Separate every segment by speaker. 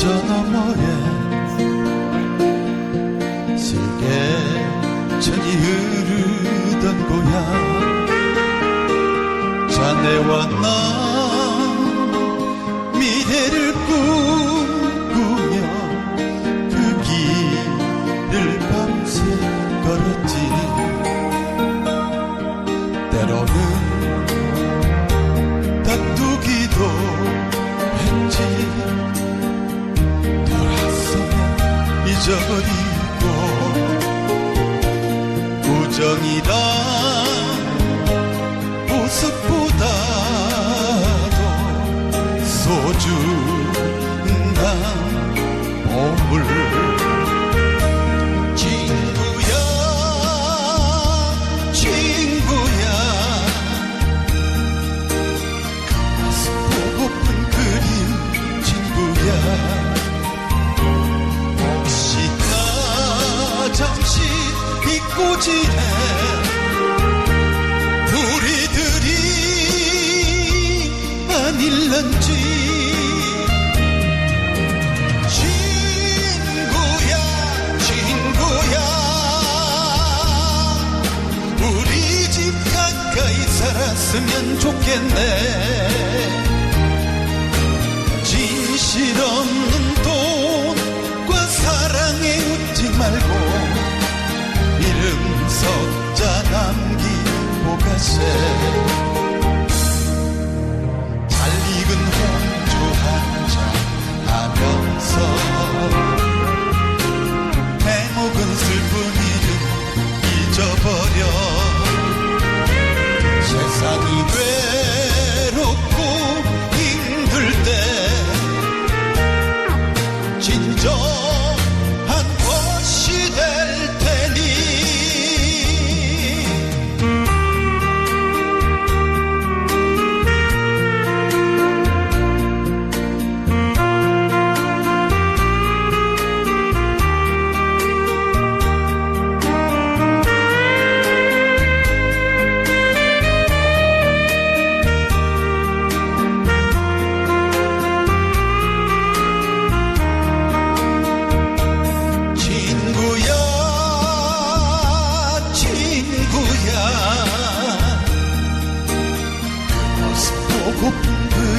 Speaker 1: 저 너머에 슬개천이 흐르던 고향. 자네와 나 미래를 꿈꾸며 그 길을 밤새 걸었지. 때로는 다투 우정이란 보석보다 고 지내 우리들이 아닐런지. 친구야 친구야. 우리 집 가까이 살았으면 좋겠네. 진실 없 가세 잘 익은 홍주 한잔 하면서 해묵은 슬픈 이름 잊어버려. 세상이 외롭고 힘들 때 진정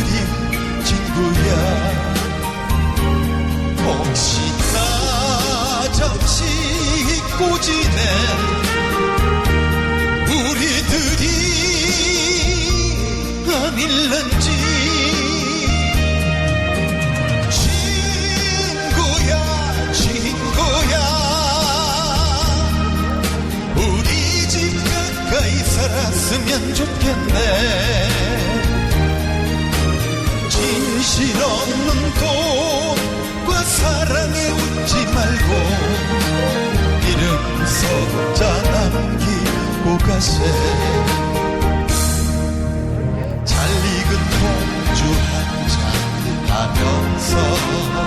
Speaker 1: 그림 친구야. 혹시 나 잠시 잊고 지내 우리들이 아닐런지. 친구야 친구야. 우리 집 가까이 살았으면 좋겠네. 진 실 없는 돈과 사랑에 웃지 말고 이름 석자 남기고 가세. 잘 익은 홍주 한잔 하면서